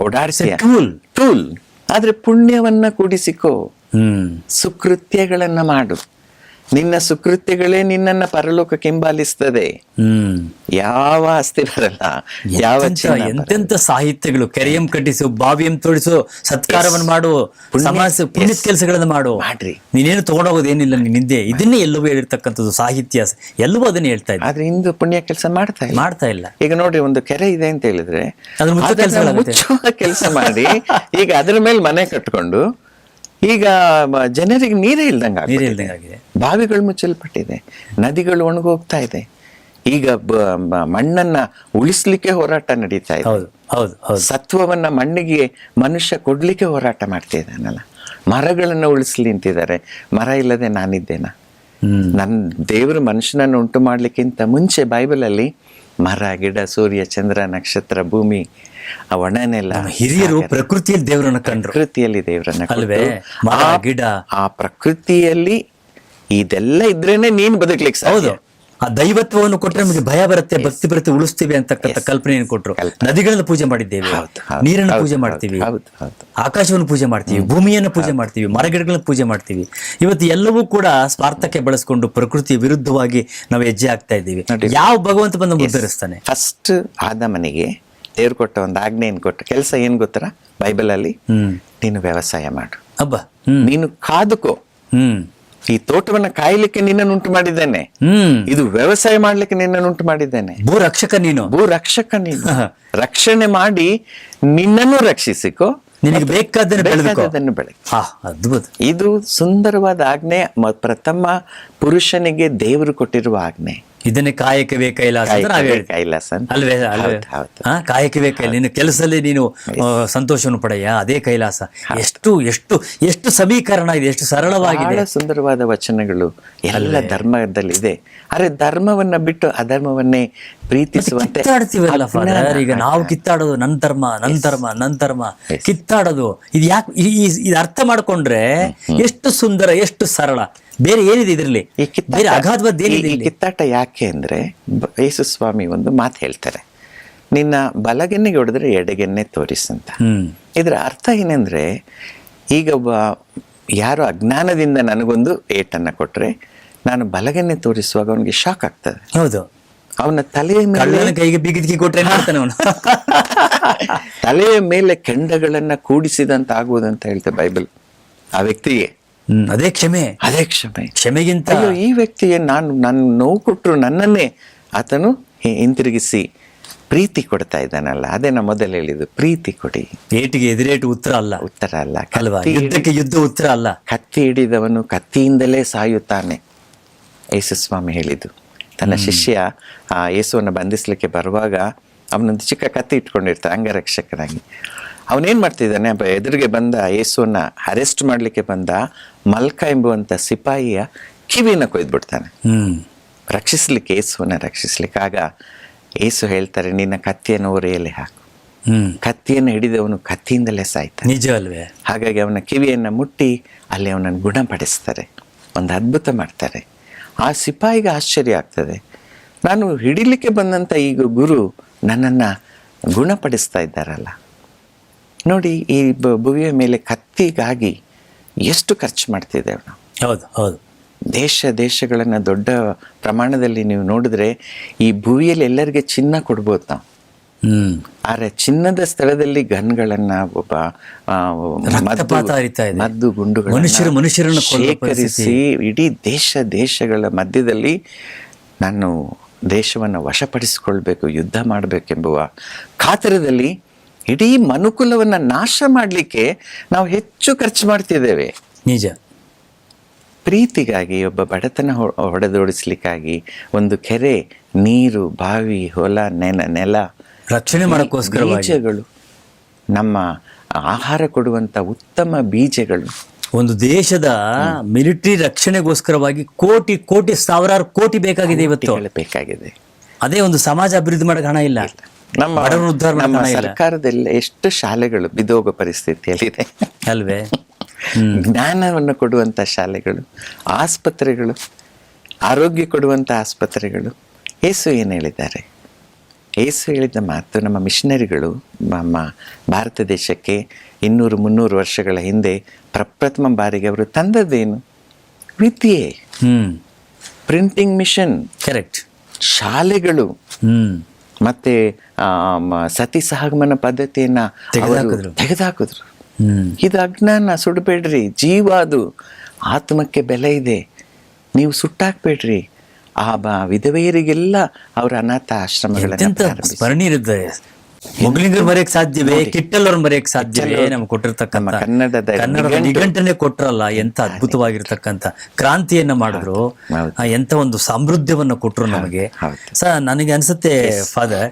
ಓಡಾಡ್ತೀಯ? Tool tool. ಆದ್ರೆ ಪುಣ್ಯವನ್ನ ಕೂಡಿಸಿಕೋ. ಹ್ಮ್. ಸುಕೃತ್ಯಗಳನ್ನ ಮಾಡು. ನಿನ್ನ ಸುಕೃತ್ಯಗಳೇ ನಿನ್ನನ್ನ ಪರಲೋಕಕ್ಕೆ ಹಿಂಬಾಲಿಸ್ತದೆ. ಹ್ಮ್. ಯಾವ ಆಸ್ತಿ ಬರಲ್ಲ. ಯಾವ ಎಂತೆಂತ- ಸಾಹಿತ್ಯಗಳು. ಕೆರೆಯಂ ಕಟ್ಟಿಸು ಬಾವಿಯಂ ತೋಡಿಸು ಸತ್ಕಾರವನ್ನು ಮಾಡು ಸಮಾಜ ಪುಣ್ಯದ ಕೆಲಸಗಳನ್ನು ಮಾಡು. ಮಾಡ್ರಿ. ನೀನೇನು ತಗೊಂಡೋಗೋದೇನಿಲ್ಲ ಏನಿಲ್ಲ ಹಿಂದೆ ಇದನ್ನೇ ಎಲ್ಲವೂ ಹೇಳಿರ್ತಕ್ಕಂಥದ್ದು ಸಾಹಿತ್ಯ. ಎಲ್ಲವೂ ಅದನ್ನ ಹೇಳ್ತಾ ಇದ್ದೆ. ಆದ್ರೆ ಇಂದು ಪುಣ್ಯ ಕೆಲಸ ಮಾಡ್ತಾ ಇಲ್ಲ. ಮಾಡ್ತಾ ಇಲ್ಲ. ಈಗ ನೋಡ್ರಿ ಒಂದು ಕೆರೆ ಇದೆ ಅಂತ ಹೇಳಿದ್ರೆ ಕೆಲಸ ಮಾಡಿ ಈಗ ಅದ್ರ ಮೇಲೆ ಮನೆ ಕಟ್ಕೊಂಡು ಈಗ ಜನರಿಗೆ ನೀರೇ ಇಲ್ದಂಗೆ ನೀರೇ ಇಲ್ದಂಗೆ ಆಗಿದೆ ಬಾವಿಗಳು ಮುಚ್ಚಲ್ಪಟ್ಟಿದೆ. ನದಿಗಳು ಒಣಗೋಗ್ತಾ ಇದೆ. ಈಗ ಮಣ್ಣನ್ನ ಉಳಿಸ್ಲಿಕ್ಕೆ ಹೋರಾಟ ನಡೀತಾ ಇದೆ. ಹೌದು ಸತ್ವವನ್ನ ಮಣ್ಣಿಗೆ ಮನುಷ್ಯ ಕೊಡ್ಲಿಕ್ಕೆ ಹೋರಾಟ ಮಾಡ್ತಾ ಇದ್ದಾನಲ್ಲ. ಮರಗಳನ್ನ ಉಳಿಸ್ಲಿ ಅಂತಿದ್ದಾರೆ. ಮರ ಇಲ್ಲದೆ ನಾನಿದ್ದೇನಾ? ನನ್ನ ದೇವರು ಮನುಷ್ಯನನ್ನು ಉಂಟು ಮಾಡ್ಲಿಕ್ಕಿಂತ ಮುಂಚೆ ಬೈಬಲಲ್ಲಿ ಮರ ಗಿಡ ಸೂರ್ಯ ಚಂದ್ರ ನಕ್ಷತ್ರ ಭೂಮಿ ಆ ಒಣನೆಲ್ಲ ನಮ್ಮ ಹಿರಿಯರು ಪ್ರಕೃತಿಯಲ್ಲಿ ದೇವರನ್ನ ಕಂಡ್ರು. ಪ್ರಕೃತಿಯಲ್ಲಿ ದೇವರನ್ನ ಅಲ್ವೇ? ಮರ, ಆ- ಗಿಡ. ಆ ಪ್ರಕೃತಿಯಲ್ಲಿ ಇದೆಲ್ಲ ಇದ್ರೇನೆ ನೀನ್ ಬದುಕ್ಲಿಕ್ಕೆ ಹೌದು. ಆ ದೈವತ್ವವನ್ನು ಕೊಟ್ಟರೆ ನಮಗೆ ಭಯ ಬರುತ್ತೆ ಭಕ್ತಿ ಬರುತ್ತೆ ಉಳಿಸ್ತೀವಿ ಅಂತಕ್ಕಂಥ ಕಲ್ಪನೆಯನ್ನು ಕೊಟ್ಟರು ನದಿಗಳನ್ನು ಪೂಜೆ ಮಾಡಿದ್ದೇವೆ ನೀರನ್ನು ಪೂಜೆ ಮಾಡ್ತೀವಿ. ಆಕಾಶವನ್ನು ಪೂಜೆ ಮಾಡ್ತೀವಿ ಭೂಮಿಯನ್ನು ಪೂಜೆ ಮಾಡ್ತೀವಿ ಮರಗಿಡಗಳನ್ನ ಪೂಜೆ ಮಾಡ್ತೀವಿ. ಇವತ್ತು ಎಲ್ಲವೂ ಕೂಡ ಸ್ವಾರ್ಥಕ್ಕೆ ಬಳಸ್ಕೊಂಡು ಪ್ರಕೃತಿ ವಿರುದ್ಧವಾಗಿ ನಾವು ಹೆಜ್ಜೆ ಆಗ್ತಾ ಇದ್ದೀವಿ. ಯಾವ ಭಗವಂತ ಬಂದು ಉದ್ಧರಿಸ್ತಾನೆ ಫಸ್ಟ್ ಆದಮನಿಗೆ ದೇವ್ರು ಕೊಟ್ಟ ಒಂದು ಆಜ್ಞೆ ಏನ್ ಕೊಟ್ಟ ಕೆಲಸ ಏನ್ ಗೊತ್ತರ ಬೈಬಲ್ ಅಲ್ಲಿ ಹ್ಮ್. ನೀನು ವ್ಯವಸಾಯ ಮಾಡು. ಹಬ್ಬ ಹ್ಮ್. ನೀನು ಕಾದುಕೋ. ಹ್ಮ್. ಈ ತೋಟವನ್ನ ಕಾಯ್ಲಿಕ್ಕೆ ನಿನ್ನನ್ನು ಉಂಟು ಮಾಡಿದ್ದೇನೆ. ಹ್ಮ್. ಇದು ವ್ಯವಸಾಯ ಮಾಡ್ಲಿಕ್ಕೆ ನಿನ್ನನ್ನು ಉಂಟು ಮಾಡಿದ್ದೇನೆ. ಭೂ ರಕ್ಷಕ ನೀನು. ಭೂ ರಕ್ಷಕ ನೀನು. ರಕ್ಷಣೆ ಮಾಡಿ ನಿನ್ನನ್ನು ರಕ್ಷಿಸಿಕೋ ನಿನಗೆ ಬೇಕಾದನ್ನು ಬೆಳೆದುಕೋ. ಬೇಕಾದದ್ದನ್ನು ಬೆಳೆ ಹಾ ಅದ್ಭುತ. ಇದು ಸುಂದರವಾದ ಆಜ್ಞೆ ಪ್ರಥಮ ಪುರುಷನಿಗೆ ದೇವರು ಕೊಟ್ಟಿರುವ ಆಜ್ಞೆ. ಇದನ್ನೇ ಕಾಯಕವೇ ಕೈಲಾಸ ಅಂತ ನಾವ್ ಹೇಳ್ತೀವಿ. ಕೈಲಾಸ. ಅಲ್ವೇ ಅಲ್ವೇ. ಹಾ ಕಾಯಕವೇ ಕೈ ನಿನ್ನ ಕೆಲಸದಲ್ಲಿ ನೀನು ಸಂತೋಷವನ್ನು ಪಡೆಯ ಅದೇ ಕೈಲಾಸ. ಎಷ್ಟು ಎಷ್ಟು ಎಷ್ಟು ಸಮೀಕರಣ ಇದೆ ಎಷ್ಟು ಸರಳವಾಗಿದೆ. ಸುಂದರವಾದ ವಚನಗಳು ಎಲ್ಲ ಧರ್ಮದಲ್ಲಿ ಇದೆ ಆದ್ರೆ ಧರ್ಮವನ್ನ ಬಿಟ್ಟು ಅಧರ್ಮವನ್ನೇ ಪ್ರೀತಿಸುವಂತೆ ಕಿತ್ತಾಡ್ತೀವಲ್ಲ ಫಾದರ್ ಈಗ ನಾವು ಕಿತ್ತಾಡೋದು ನನ್ ಧರ್ಮ ನನ್ ಧರ್ಮ ನನ್ ಧರ್ಮ. ಕಿತ್ತಾಡೋದು ಇದು ಯಾಕೆ ಇದು ಅರ್ಥ ಮಾಡ್ಕೊಂಡ್ರೆ ಎಷ್ಟು ಸುಂದರ ಎಷ್ಟು ಸರಳ. ಬೇರೆ ಏನಿದೆ ಇದರಲ್ಲಿ? ಕಿತ್ತಾಟ- ಬೇರೆ ಅಗಾಧವಾದ ಕಿತ್ತಾಟ ಯಾಕೆ ಅಂದ್ರೆ ಯೇಸು ಸ್ವಾಮಿ ಒಂದು ಮಾತು ಹೇಳ್ತಾರೆ. ನಿನ್ನ ಬಲಗೆನ್ನೆಗೆ ಹೊಡೆದ್ರೆ ಎಡಗೆನ್ನೆ ತೋರಿಸಂತ ಅಂತ. ಇದರ ಅರ್ಥ ಏನಂದ್ರೆ ಈಗ ಒಬ್ಬ ಯಾರು ಅಜ್ಞಾನದಿಂದ ನನಗೊಂದು ಏಟನ್ನ ಕೊಟ್ರೆ ನಾನು ಬಲಗೆನ್ನೆ ತೋರಿಸುವಾಗ ಅವನಿಗೆ ಶಾಕ್ ಆಗ್ತದೆ. ಹೌದು. ಅವನ ತಲೆಯ ಮೇಲೆ ಕೈಗೆ ಬಿಗಿದ್ಕಿ ಕೊಟ್ರೆ ಅವನು? ತಲೆಯ ಮೇಲೆ ಕೆಂಡಗಳನ್ನ ಕೂಡಿಸಿದಂತ ಆಗುವುದಂತ ಹೇಳ್ತಾರೆ ಬೈಬಲ್ ಆ ವ್ಯಕ್ತಿಗೆ. ಅದೇ ಕ್ಷಮೆ. ಅದೇ ಕ್ಷಮೆ. ಕ್ಷಮೆಗಿಂತ ಈ ವ್ಯಕ್ತಿಗೆ ನಾನು ನಾನು ನೋವು ಕೊಟ್ಟರು ನನ್ನನ್ನೇ ಆತನು ಹಿಂತಿರುಗಿಸಿ ಪ್ರೀತಿ ಕೊಡ್ತಾ ಇದ್ದಾನಲ್ಲ ಅದೇ ನಾ ಮೊದಲು ಹೇಳಿದ್ದು ಪ್ರೀತಿ ಕೊಡಿ. ಏಟಿಗೆ ಎದುರೇಟು ಉತ್ತರ ಅಲ್ಲ. ಉತ್ತರ ಅಲ್ಲ. ಅಲ್ವಾ? ಯುದ್ಧಕ್ಕೆ ಯುದ್ಧ ಉತ್ತರ ಅಲ್ಲ. ಕತ್ತಿ ಹಿಡಿದವನು ಕತ್ತಿಯಿಂದಲೇ ಸಾಯುತ್ತಾನೆ. ಯೇಸು ಸ್ವಾಮಿ ಹೇಳಿದ್ದು. ತನ್ನ ಶಿಷ್ಯ ಆ ಯೇಸುವನ್ನು ಬಂಧಿಸಲಿಕ್ಕೆ ಬರುವಾಗ ಅವನೊಂದು ಚಿಕ್ಕ ಕತ್ತಿ ಇಟ್ಕೊಂಡಿರ್ತಾನೆ ಅಂಗರಕ್ಷಕನಾಗಿ. ಅವನೇನ್ ಮಾಡ್ತಿದ್ದಾನೆ ಎದುರಿಗೆ ಬಂದ ಯೇಸುವನ್ನ ಅರೆಸ್ಟ್ ಮಾಡಲಿಕ್ಕೆ ಬಂದ ಮಲ್ಕ ಎಂಬುವಂಥ ಸಿಪಾಯಿಯ ಕಿವಿನ ಕೊಯ್ದುಬಿಡ್ತಾನೆ. ರಕ್ಷಿಸ್ಲಿಕ್ಕೆ ಯೇಸುವನ್ನ ರಕ್ಷಿಸ್ಲಿಕ್ಕೆ. ಆಗ ಏಸು ಹೇಳ್ತಾರೆ ನಿನ್ನ ಕತ್ತಿಯನ್ನು ಒರೆಯಲ್ಲಿ ಹಾಕು. ಕತ್ತಿಯನ್ನು ಹಿಡಿದವನು ಕತ್ತಿಯಿಂದಲೇ ಸಾಯ್ತಾನೆ. ನಿಜ ಅಲ್ವೇ? ಹಾಗಾಗಿ ಅವನ ಕಿವಿಯನ್ನು ಮುಟ್ಟಿ ಅಲ್ಲಿ ಅವನನ್ನು ಗುಣಪಡಿಸ್ತಾರೆ. ಒಂದು ಅದ್ಭುತ ಮಾಡ್ತಾರೆ. ಆ ಸಿಪಾಯಿಗೆ ಆಶ್ಚರ್ಯ ಆಗ್ತದೆ. ನಾನು ಹಿಡಿಲಿಕ್ಕೆ ಬಂದಂಥ ಈಗ ಗುರು ನನ್ನನ್ನು ಗುಣಪಡಿಸ್ತಾ ಇದ್ದಾರಲ್ಲ. ನೋಡಿ ಈ ಭುವಿಯ ಮೇಲೆ ಕತ್ತಿಗಾಗಿ ಎಷ್ಟು ಖರ್ಚು ಮಾಡ್ತಿದ್ದೇವೆ ನಾವು. ಹೌದು ಹೌದು. ದೇಶ ದೇಶಗಳನ್ನು ದೊಡ್ಡ ಪ್ರಮಾಣದಲ್ಲಿ ನೀವು ನೋಡಿದ್ರೆ ಈ ಭುವಿಯಲ್ಲಿ ಎಲ್ಲರಿಗೆ ಚಿನ್ನ ಕೊಡ್ಬೋದು ನಾವು. ಆದರೆ ಚಿನ್ನದ ಸ್ಥಳದಲ್ಲಿ ಗನ್ಗಳನ್ನ ಒಬ್ಬ. ಮದ್ದು ಗುಂಡುಗಳು ಮನುಷ್ಯರು ಮನುಷ್ಯರನ್ನು ಶೇಖರಿಸಿ ಇಡೀ ದೇಶ ದೇಶಗಳ ಮಧ್ಯದಲ್ಲಿ ನಾನು ದೇಶವನ್ನು ವಶಪಡಿಸಿಕೊಳ್ಬೇಕು ಯುದ್ಧ ಮಾಡಬೇಕೆಂಬುವ ಕಾತರದಲ್ಲಿ ಇಡೀ ಮನುಕುಲವನ್ನ ನಾಶ ಮಾಡಲಿಕ್ಕೆ ನಾವು ಹೆಚ್ಚು ಖರ್ಚು ಮಾಡ್ತಿದ್ದೇವೆ. ನಿಜ. ಪ್ರೀತಿಗಾಗಿ ಒಬ್ಬ ಬಡತನ ಹೊಡೆದೋಡಿಸ್ಲಿಕ್ಕಾಗಿ ಒಂದು ಕೆರೆ ನೀರು ಬಾವಿ ಹೊಲ ನೆಲ ನೆಲ ರಕ್ಷಣೆ ಮಾಡೋಕ್ಕೋಸ್ಕರ ಬೀಜಗಳು ನಮ್ಮ ಆಹಾರ ಕೊಡುವಂತ ಉತ್ತಮ ಬೀಜಗಳು. ಒಂದು ದೇಶದ ಮಿಲಿಟರಿ ರಕ್ಷಣೆಗೋಸ್ಕರವಾಗಿ ಕೋಟಿ ಕೋಟಿ ಸಾವಿರಾರು ಕೋಟಿ ಬೇಕಾಗಿದೆ ಇವತ್ತು. ಬೇಕಾಗಿದೆ. ಅದೇ ಒಂದು ಸಮಾಜ ಅಭಿವೃದ್ಧಿ ಮಾಡಕ್ಕೆ ಹಣ ಇಲ್ಲ. ನಮ್ಮ ನಮ್ಮ ಸರ್ಕಾರದಲ್ಲಿ ಎಷ್ಟು ಶಾಲೆಗಳು ಬಿದೋಗ ಪರಿಸ್ಥಿತಿಯಲ್ಲಿದೆ. ಅಲ್ವೇ? ಜ್ಞಾನವನ್ನು ಕೊಡುವಂತ ಶಾಲೆಗಳು ಆಸ್ಪತ್ರೆಗಳು ಆರೋಗ್ಯ ಕೊಡುವಂತ ಆಸ್ಪತ್ರೆಗಳು. ಏಸು ಏನು ಹೇಳಿದ್ದಾರೆ? ಏಸು ಹೇಳಿದ ಮಾತು ನಮ್ಮ ಮಿಷನರಿಗಳು ನಮ್ಮ ಭಾರತ ದೇಶಕ್ಕೆ ಇನ್ನೂರು ಮುನ್ನೂರು ವರ್ಷಗಳ ಹಿಂದೆ ಪ್ರಪ್ರಥಮ ಬಾರಿಗೆ ಅವರು ತಂದದ್ದೇನು? ವಿದ್ಯೆ. Printing machine. ಕರೆಕ್ಟ್. ಶಾಲೆಗಳು. ಹ್ಮ್. ಮತ್ತೆ ಸತಿ ಸಹಗಮನ ಪದ್ಧತಿಯನ್ನ ತೆಗೆದುಹಾಕಿದ್ರು. ಇದು ಅಜ್ಞಾನ ಸುಡಬೇಡ್ರಿ ಜೀವ ಅದು. ಆತ್ಮಕ್ಕೆ ಬೆಲೆ ಇದೆ. ನೀವು ಸುಟ್ಟಾಕ್ಬೇಡ್ರಿ. ಆ ಬ ವಿಧವೆಯರಿಗೆಲ್ಲ ಅವರ ಅನಾಥ ಆಶ್ರಮಗಳನ್ನು ಸ್ಮರಣೀಯರಿದ್ದಾರೆ. ಮೊಗ್ಲಿಂಗರ್ ಬರೆಯಕ್ ಸಾಧ್ಯವೇ? ಕಿಟ್ಟಲ್ ಬರೆಯಕ್ ಸಾಧ್ಯವೇ? ನಮ್ಗೆ ಕೊಟ್ಟಿರ್ತಕ್ಕಂಥ. ಕನ್ನಡದ ಕನ್ನಡದ ನಿಘಂಟನೆ ಕೊಟ್ರಲ್ಲ ಎಂತ ಅದ್ಭುತವಾಗಿರ್ತಕ್ಕಂಥ ಕ್ರಾಂತಿಯನ್ನ ಮಾಡಿದ್ರು. ಎಂತ ಒಂದು ಸಮೃದ್ಧವನ್ನ ಕೊಟ್ರು ನಮಗೆ. ಸರ್ ಸ ನನಗೆ ಅನ್ಸುತ್ತೆ ಫಾದರ್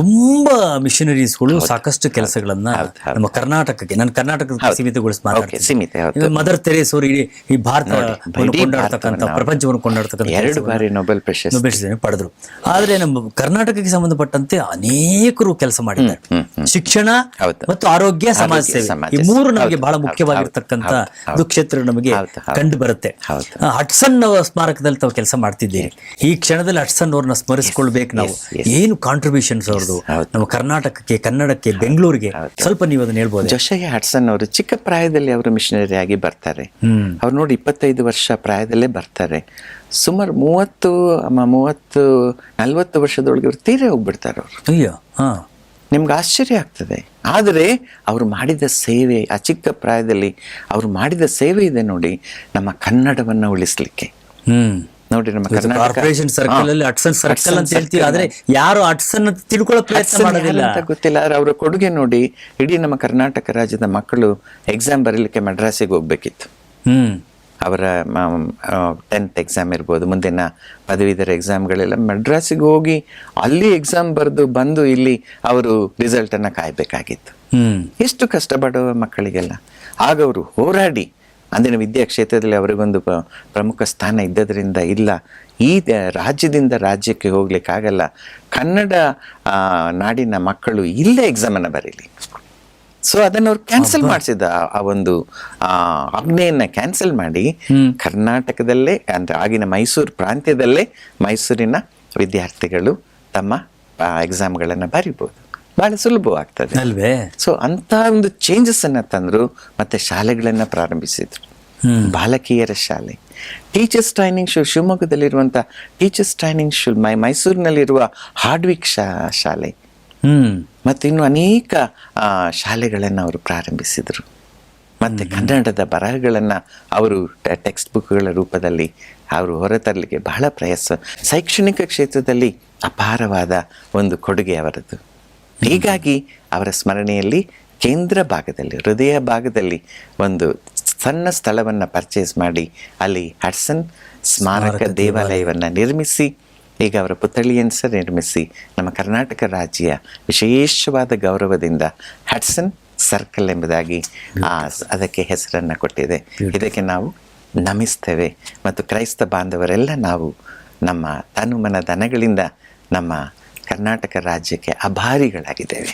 ತುಂಬಾ ಮಿಷನರೀಸ್ಗಳು ಸಾಕಷ್ಟು ಕೆಲಸಗಳನ್ನ. ನಮ್ಮ ಕರ್ನಾಟಕಕ್ಕೆ ನಾನು ಕರ್ನಾಟಕಕ್ಕೆ ಸೀಮಿತಗೊಳಿಸಿ ಮಾತಾಡ್ತೀನಿ ಮದರ್ ತೆರೇಸ್ ಅವರು ಈ ಭಾರತ ಕೊಂಡಾಡ್ತಕ್ಕಂಥ ಪ್ರಪಂಚವನ್ನು ಕೊಂಡಾಡ್ತಕ್ಕಂಥ ಎರಡು ಬಾರಿ ನೊಬೆಲ್ ಪ್ರಶಸ್ತಿ ಪಡೆದ್ರು. ಆದ್ರೆ ನಮ್ಮ ಕರ್ನಾಟಕಕ್ಕೆ ಸಂಬಂಧಪಟ್ಟಂತೆ ಅನೇಕರು ಕೆಲಸ ಮಾಡಿದ್ದಾರೆ. ಶಿಕ್ಷಣ. ಮತ್ತು ಆರೋಗ್ಯ ಸಮಾಜ ಸೇವೆ. ಈ. ಮೂರು ನಮಗೆ ಬಹಳ ಮುಖ್ಯವಾಗಿರ್ತಕ್ಕಂತ ಒಂದು. ಕ್ಷೇತ್ರ ನಮಗೆ. ಕಂಡು ಬರುತ್ತೆ. ಹಟ್ಸನ್ ಸ್ಮಾರಕದಲ್ಲಿ ತಾವು ಕೆಲಸ ಮಾಡ್ತಿದ್ದೀರಿ. ಈ ಕ್ಷಣದಲ್ಲಿ ಹಟ್ಸನ್ ಅವ್ರನ್ನ ಸ್ಮರಿಸಿಕೊಳ್ಬೇಕು ನಾವು. ಏನು ಕಾಂಟ್ರಿಬ್ಯೂಷನ್ಸ್ ಅವ್ರದ್ದು. ನಮ್ಮ ಕರ್ನಾಟಕಕ್ಕೆ ಕನ್ನಡಕ್ಕೆ ಬೆಂಗಳೂರಿಗೆ ಸ್ವಲ್ಪ ನೀವು ಅದನ್ನ ಹೇಳ್ಬೋದು? ಜೋಶಯ್ಯ ಹಟ್ಸನ್ ಅವರು ಚಿಕ್ಕ ಪ್ರಾಯದಲ್ಲಿ ಅವರು ಮಿಷನರಿ ಆಗಿ ಬರ್ತಾರೆ. ಹ್ಮ್. ಅವ್ರು ನೋಡಿ ಇಪ್ಪತ್ತೈದು ವರ್ಷ ಪ್ರಾಯದಲ್ಲೇ ಬರ್ತಾರೆ. ಸುಮಾರು ಮೂವತ್ತು ಮೂವತ್ತು ನಲ್ವತ್ತು ವರ್ಷದೊಳಗೆ ಅವ್ರು ತೀರೇ ಹೋಗ್ಬಿಡ್ತಾರೆ ಅವರು. ಅಯ್ಯೋ ಹಾ. ನಿಮ್ಗೆ ಆಶ್ಚರ್ಯ ಆಗ್ತದೆ. ಆದರೆ ಅವರು ಮಾಡಿದ ಸೇವೆ ಆ ಚಿಕ್ಕ ಪ್ರಾಯದಲ್ಲಿ ಅವರು ಮಾಡಿದ ಸೇವೆ ಇದೆ ನೋಡಿ ನಮ್ಮ ಕನ್ನಡವನ್ನು ಉಳಿಸ್ಲಿಕ್ಕೆ. ಹ್ಮ್. ನೋಡಿ ನಮ್ಮ ಕಾರ್ಪೊರೇಷನ್ ಸರ್ಕಲ್ ಅಲ್ಲಿ ಅಟ್ಸನ್ ಸರ್ಕಲ್ ಅಂತ ಹೇಳ್ತೀವಿ ಆದ್ರೆ ಯಾರು ಅಟ್ಸನ್ ಅಂತ ತಿಳ್ಕೊಳ್ಳೋ ಪ್ರಯತ್ನ ಮಾಡೋದಿಲ್ಲ. ಅಂತ ಗೊತ್ತಿಲ್ಲ. ಆದ್ರೆ ಅವರ ಕೊಡುಗೆ ನೋಡಿ ಇಡೀ ನಮ್ಮ ಕರ್ನಾಟಕ ರಾಜ್ಯದ ಮಕ್ಕಳು ಎಕ್ಸಾಮ್ ಬರೀಲಿಕ್ಕೆ ಮಡ್ರಾಸಿಗೆ ಹೋಗ್ಬೇಕಿತ್ತು. ಹ್ಮ್. ಅವರ ಟೆಂತ್ ಎಕ್ಸಾಮ್ ಇರ್ಬೋದು ಮುಂದಿನ ಪದವೀಧರ ಎಕ್ಸಾಮ್ಗಳೆಲ್ಲ ಮಡ್ರಾಸಿಗೆ ಹೋಗಿ ಅಲ್ಲಿ ಎಕ್ಸಾಮ್ ಬರೆದು ಬಂದು ಇಲ್ಲಿ ಅವರು ರಿಸಲ್ಟನ್ನು ಕಾಯಬೇಕಾಗಿತ್ತು. ಎಷ್ಟು ಕಷ್ಟಪಡುವ ಮಕ್ಕಳಿಗೆಲ್ಲ. ಆಗ ಅವರು ಹೋರಾಡಿ ಅಂದಿನ ವಿದ್ಯಾ ಕ್ಷೇತ್ರದಲ್ಲಿ ಅವರಿಗೊಂದು ಪ್ರಮುಖ ಸ್ಥಾನ ಇದ್ದದರಿಂದ ಇಲ್ಲ ಈ ರಾಜ್ಯದಿಂದ ರಾಜ್ಯಕ್ಕೆ ಹೋಗ್ಲಿಕ್ಕಾಗಲ್ಲ ಕನ್ನಡ ನಾಡಿನ ಮಕ್ಕಳು ಇಲ್ಲೇ ಎಕ್ಸಾಮನ್ನು ಬರೀಲಿ. ಸೊ ಅದನ್ನ ಅವ್ರು ಕ್ಯಾನ್ಸಲ್ ಮಾಡಿಸಿದ ಆ ಒಂದು ಆಜ್ಞೆಯನ್ನ ಕ್ಯಾನ್ಸಲ್ ಮಾಡಿ ಕರ್ನಾಟಕದಲ್ಲೇ ಅಂದ್ರೆ ಆಗಿನ ಮೈಸೂರು ಪ್ರಾಂತ್ಯದಲ್ಲೇ ಮೈಸೂರಿನ ವಿದ್ಯಾರ್ಥಿಗಳು ತಮ್ಮ ಎಕ್ಸಾಮ್ಗಳನ್ನು ಬರಿಬೋದು. ಬಹಳ ಸುಲಭವಾಗ್ತದೆ. ಅಲ್ವೇ? ಸೊ ಅಂತ ಒಂದು ಚೇಂಜಸ್ ಅನ್ನ ತಂದ್ರು ಮತ್ತೆ ಶಾಲೆಗಳನ್ನ ಪ್ರಾರಂಭಿಸಿದ್ರು. ಬಾಲಕಿಯರ ಶಾಲೆ. ಟೀಚರ್ಸ್ ಟ್ರೈನಿಂಗ್ ಶೂ ಶಿವಮೊಗ್ಗದಲ್ಲಿರುವಂಥ ಟೀಚರ್ಸ್ ಟ್ರೈನಿಂಗ್ ಶೂ ಮೈ ಮೈಸೂರಿನಲ್ಲಿರುವ ಹಾರ್ಡ್ವಿಕ್ ಶಾ ಶಾಲೆ. ಮತ್ತು ಇನ್ನು ಅನೇಕ ಶಾಲೆಗಳನ್ನು ಅವರು ಪ್ರಾರಂಭಿಸಿದರು. ಮತ್ತೆ ಕನ್ನಡದ ಬರಹಗಳನ್ನು ಅವರು ಟೆಕ್ಸ್ಟ್ ಬುಕ್ಗಳ ರೂಪದಲ್ಲಿ ಅವರು ಹೊರತರಲಿಕ್ಕೆ ಬಹಳ ಪ್ರಯಾಸ ಶೈಕ್ಷಣಿಕ ಕ್ಷೇತ್ರದಲ್ಲಿ ಅಪಾರವಾದ ಒಂದು ಕೊಡುಗೆ ಅವರದ್ದು. ಹೀಗಾಗಿ ಅವರ ಸ್ಮರಣೆಯಲ್ಲಿ ಕೇಂದ್ರ ಭಾಗದಲ್ಲಿ ಹೃದಯ ಭಾಗದಲ್ಲಿ ಒಂದು ಸಣ್ಣ ಸ್ಥಳವನ್ನು ಪರ್ಚೇಸ್ ಮಾಡಿ ಅಲ್ಲಿ ಹಡ್ಸನ್ ಸ್ಮಾರಕ ದೇವಾಲಯವನ್ನು ನಿರ್ಮಿಸಿ ಈಗ ಅವರ ಪುತ್ಥಳಿಯನ್ನು ಸಹ ನಿರ್ಮಿಸಿ ನಮ್ಮ ಕರ್ನಾಟಕ ರಾಜ್ಯ ವಿಶೇಷವಾದ ಗೌರವದಿಂದ ಹಡ್ಸನ್ ಸರ್ಕಲ್ ಎಂಬುದಾಗಿ ಆ ಅದಕ್ಕೆ ಹೆಸರನ್ನು ಕೊಟ್ಟಿದೆ. ಇದಕ್ಕೆ ನಾವು ನಮಿಸ್ತೇವೆ. ಮತ್ತು ಕ್ರೈಸ್ತ ಬಾಂಧವರೆಲ್ಲ ನಾವು ನಮ್ಮ ತನುಮನ ದನಗಳಿಂದ ನಮ್ಮ ಕರ್ನಾಟಕ ರಾಜ್ಯಕ್ಕೆ ಅಭಾರಿಗಳಾಗಿದ್ದೇವೆ.